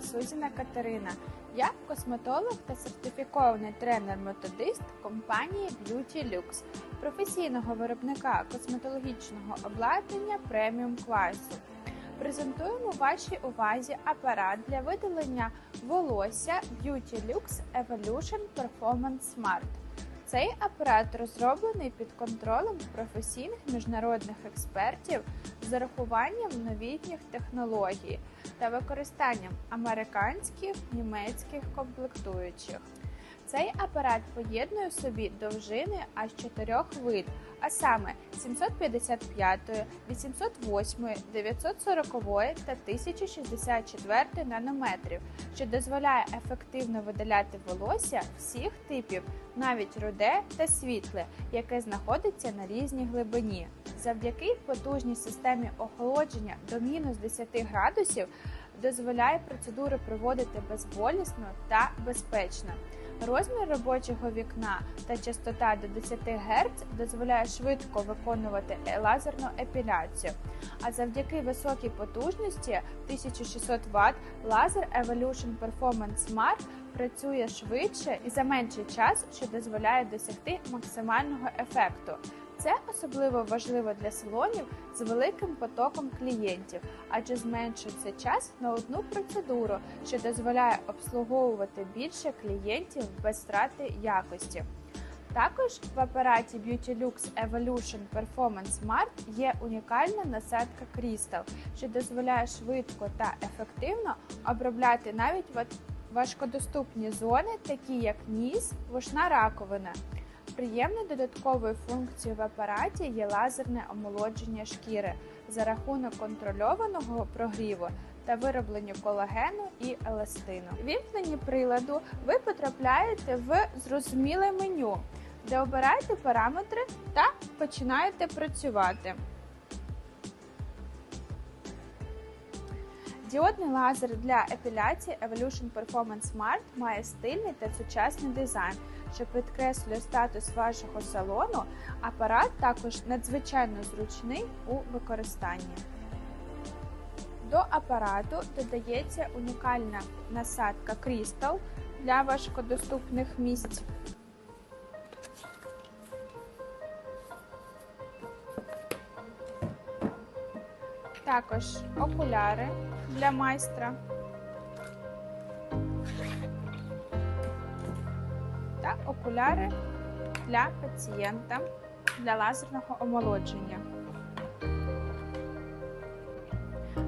Сузіна Катерина. Я косметолог та сертифікований тренер-методист компанії Beauty Lux, професійного виробника косметологічного обладнання преміум класу. Презентуємо вашій увазі апарат для видалення волосся Beauty Lux Evolution Performance Smart. Цей апарат розроблений під контролем професійних міжнародних експертів з урахуванням новітніх технологій та використанням американських німецьких комплектуючих. Цей апарат поєднує в собі довжини аж чотирьох вид, а саме 755, 808, 940 та 1064 нанометрів, що дозволяє ефективно видаляти волосся всіх типів, навіть руде та світле, яке знаходиться на різній глибині. Завдяки потужній системі охолодження до мінус 10 градусів дозволяє процедури проводити безболісно та безпечно. Розмір робочого вікна та частота до 10 Гц дозволяє швидко виконувати лазерну епіляцію. А завдяки високій потужності 1600 Вт Laser Evolution Performance Smart працює швидше і за менший час, що дозволяє досягти максимального ефекту. Це особливо важливо для салонів з великим потоком клієнтів, адже зменшується час на одну процедуру, що дозволяє обслуговувати більше клієнтів без втрати якості. Також в апараті Beauty Lux Evolution Performance Smart є унікальна насадка Crystal, що дозволяє швидко та ефективно обробляти навіть важкодоступні зони, такі як ніс, вушна раковина. Приємною додатковою функцією в апараті є лазерне омолодження шкіри за рахунок контрольованого прогріву та вироблення колагену і еластину. Вімкненні приладу ви потрапляєте в зрозуміле меню, де обираєте параметри та починаєте працювати. Діодний лазер для епіляції Evolution Performance Smart має стильний та сучасний дизайн, що підкреслює статус вашого салону. Апарат також надзвичайно зручний у використанні. До апарату додається унікальна насадка Crystal для важкодоступних місць. Також окуляри для майстра та окуляри для пацієнта для лазерного омолодження.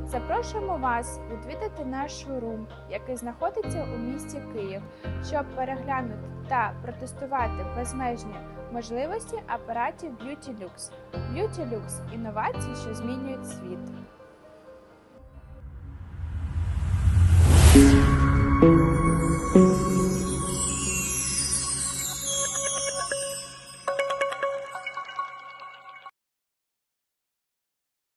Запрошуємо вас відвідати наш шоурум, який знаходиться у місті Київ, щоб переглянути та протестувати безмежні можливості апаратів Beauty Lux. Beauty Lux – інновації, що змінюють світ. Thank you.